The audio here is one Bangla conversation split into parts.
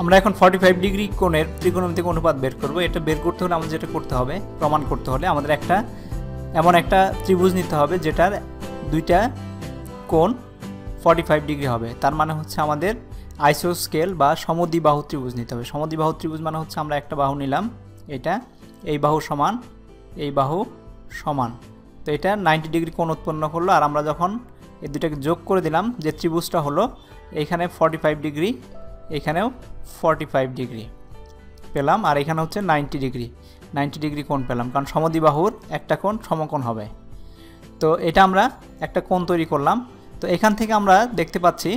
আমরা এখন ফর্টি ফাইভ ডিগ্রি কোণের ত্রিকোণমিতিক অনুপাত বের করব। এটা বের করতে হলে আমাদের যেটা করতে হবে, প্রমাণ করতে হলে আমাদের একটা, এমন একটা ত্রিভুজ নিতে হবে যেটার দুইটা কোণ ফর্টি ফাইভ ডিগ্রি হবে। তার মানে হচ্ছে আমাদের আইসো স্কেল বা সমদ্বিবাহু ত্রিভুজ নিতে হবে। সমদ্বিবাহু ত্রিভুজ মানে হচ্ছে আমরা একটা বাহু নিলাম, এটা এই বাহু সমান, এই বাহু সমান। তো এটা নাইনটি ডিগ্রি কোণ উৎপন্ন করল, আর আমরা যখন এই দুটাকে যোগ করে দিলাম, যে ত্রিভুজটা হলো এইখানে ফর্টি ফাইভ ডিগ্রি এখানেও ফর্টি ফাইভ ডিগ্রি পেলাম, আর এখানে হচ্ছে নাইনটি ডিগ্রি নাইনটি ডিগ্রি কোণ পেলাম, কারণ সমদ্বিবাহুর একটা কোণ সমকোণ হবে। তো এটা আমরা একটা কোণ তৈরি করলাম। তো এখান থেকে আমরা দেখতে পাচ্ছি,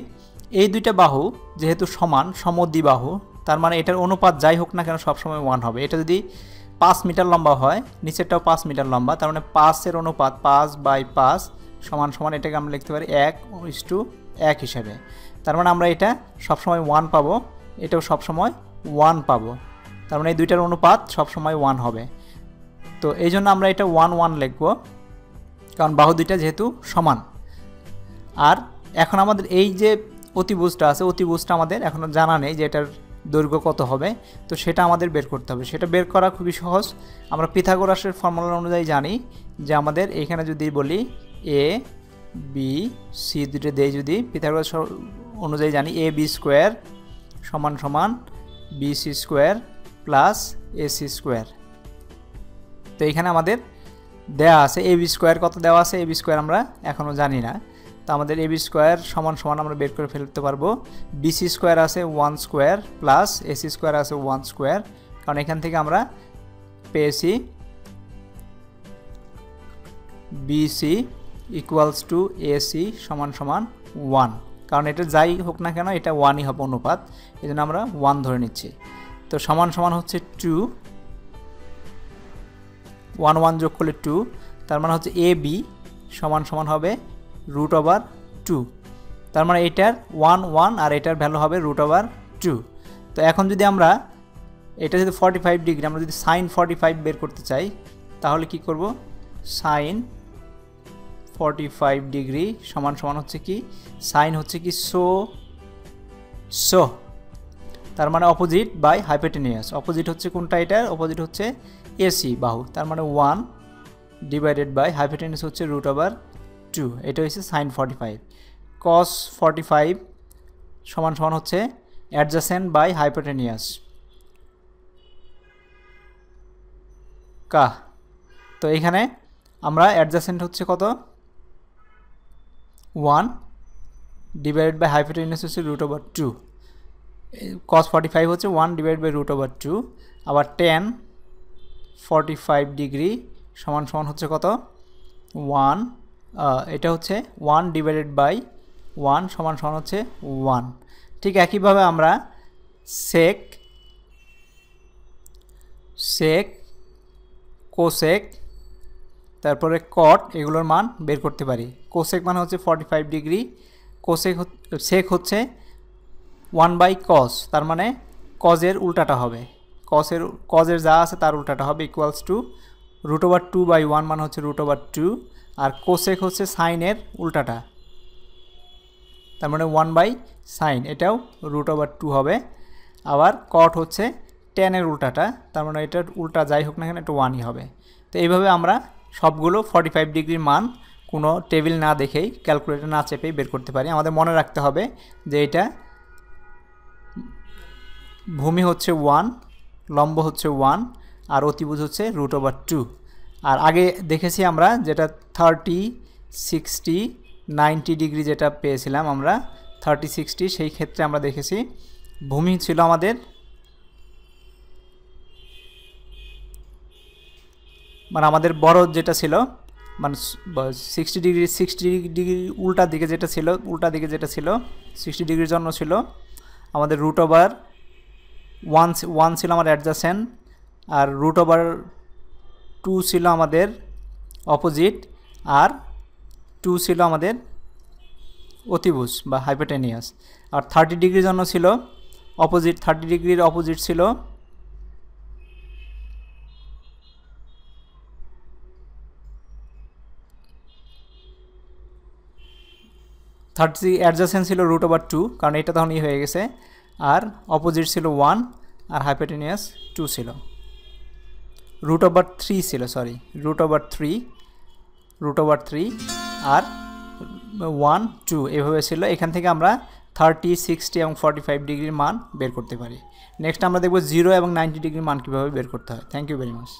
এই দুইটা বাহু যেহেতু সমান, সমদ্বিবাহু, তার মানে এটার অনুপাত যাই হোক না কেন সবসময় ওয়ান হবে। এটা যদি পাঁচ মিটার লম্বা হয়, নিচেরটাও পাঁচ মিটার লম্বা, তার মানে পাঁচের অনুপাত পাঁচ বাই পাঁচ সমান সমান এটাকে আমরা লিখতে পারি এক ইস টু এক হিসাবে। তার মানে আমরা এটা সবসময় ওয়ান পাবো, এটাও সবসময় ওয়ান পাবো। তার মানে এই দুইটার অনুপাত সবসময় ওয়ান হবে। তো এই জন্য আমরা এটা ওয়ান ওয়ান লিখব, কারণ বাহু দুইটা যেহেতু সমান। আর এখন আমাদের এই যে অতিভুজটা আছে, অতিভুজটা আমাদের এখনও জানা নেই যে এটার দৈর্ঘ্য কত হবে, তো সেটা আমাদের বের করতে হবে। সেটা বের করা খুবই সহজ। আমরা পিথাগোরাসের ফর্মুলা অনুযায়ী জানি যে আমাদের এখানে যদি বলি এ বি সি দুটো দেয় যদি পিথাগোরাস অনুযায়ী জানি এ বি স্কোয়ার সমান সমান B C square plus A C square. তো এখানে আমাদের দেওয়া আছে এ বি স্কোয়ার কত দেওয়া আছে? এ বি স্কোয়ার আমরা এখনও জানি না। তো আমাদের এ বি স্কোয়ার সমান সমান আমরা বের করে ফেলতে পারব। বিসি স্কোয়ার আছে one square plus AC square আছে ওয়ান স্কোয়ার। কারণ এখান থেকে আমরা পেয়েছি বিসি ইকুয়ালস টু এসি সমান সমান ওয়ান। কারণ এটা যাই হোক না কেন, এটা ওয়ানই হবে অনুপাত। এই জন্য আমরা ওয়ান ধরে নিচ্ছি। তো সমান সমান হচ্ছে টু ওয়ান ওয়ান যোগ করলে টু তার মানে হচ্ছে এ বি সমান সমান হবে রুট ওভার টু তার মানে এটার ওয়ান ওয়ান আর এটার ভ্যালু হবে রুট ওভার টু তো এখন যদি আমরা এটা যদি ফর্টি ফাইভ ডিগ্রি আমরা যদি সাইন ফর্টি ফাইভ বের করতে চাই, তাহলে কি করব? সাইন ফর্টি ফাইভ ডিগ্রি সমান সমান হচ্ছে কি? সাইন হচ্ছে কি সো সো তার মানে অপোজিট বাই হাইপোটেনিয়াস অপোজিট হচ্ছে কোনটা এটার অপোজিট হচ্ছে এসি বাহু। তার মানে ওয়ান ডিভাইডেড বাই হাইপোটেনিয়াস হচ্ছে রুট ওভার টু এটা হচ্ছে sine forty five cos forty five সমান সমান হচ্ছে অ্যাডজাসেন্ট বাই হাইপোটেনিয়াস কা তো এখানে আমরা অ্যাডজাসেন্ট হচ্ছে কত? ওয়ান ডিভাইডেড বাই হাইপোটেনিয়াস হচ্ছে over two cos forty five হচ্ছে one divide by root over two আবার টেন ফর্টি ফাইভ ডিগ্রি সমান সমান হচ্ছে কত? ওয়ান এটা হচ্ছে ওয়ান ডিভাইডেড বাই ওয়ান সমান সমান হচ্ছে ওয়ান ঠিক একইভাবে আমরা সেক সেক কোসেক তারপরে কট এগুলোর মান বের করতে পারি। কোসেক মানে হচ্ছে forty five degree cosec sec হচ্ছে ওয়ান বাই কস তার মানে কজের উল্টাটা হবে। কসের কজের যা আছে তার উল্টাটা হবে equals to root over two by one মানে হচ্ছে রুট ওভার টু আর কোসেক হচ্ছে সাইনের উল্টাটা। তার মানে ওয়ান বাই সাইন, এটাও রুট ওভার টু হবে। আবার কট হচ্ছে টেনের উল্টাটা, তার মানে এটার উল্টা যাই হোক না কেন এটা ওয়ানই হবে। তো এইভাবে আমরা সবগুলো ফর্টি ফাইভ ডিগ্রির মান কোনো টেবিল না দেখেই ক্যালকুলেটর না চেপেই বের করতে পারি। আমাদের মনে রাখতে হবে যে এটা ভূমি হচ্ছে ওয়ান লম্ব হচ্ছে ওয়ান আর অতিভুজ হচ্ছে রুট ওভার টু আর আগে দেখেছি আমরা যেটা থার্টি সিক্সটি নাইনটি ডিগ্রি যেটা পেয়েছিলাম আমরা থার্টি সিক্সটি সেই ক্ষেত্রে আমরা দেখেছি ভূমি ছিল আমাদের মানে আমাদের বড় যেটা ছিল মানে সিক্সটি ডিগ্রি সিক্সটি ডিগ্রি উল্টা দিকে যেটা ছিল, উল্টা দিকে যেটা ছিল সিক্সটি ডিগ্রির জন্য ছিল আমাদের রুট ওভার ওয়ান ওয়ান ছিল আমার অ্যাডজাসেন্ট আর রুট ওভার টু ছিল আমাদের অপোজিট আর টু ছিল আমাদের অতিভুজ বা হাইপোটেনিয়াস আর থার্টি ডিগ্রির জন্য ছিল অপোজিট থার্টি ডিগ্রির অপোজিট ছিল থার্টি অ্যাডজাসেন্ট ছিল রুট ওভার টু কারণ এটা তখন ই হয়ে গেছে। আর অপোজিট ছিল ওয়ান আর হাইপোটেনিয়াস টু ছিল। রুট ওভার থ্রি ছিল sorry root over three root over three আর ওয়ান টু এভাবে ছিল। এখান থেকে আমরা থার্টি সিক্সটি এবং ফর্টি ফাইভ ডিগ্রির মান বের করতে পারি। নেক্সট আমরা দেখব জিরো এবং নাইনটি ডিগ্রির মান কীভাবে বের করতে হয়। Thank you very much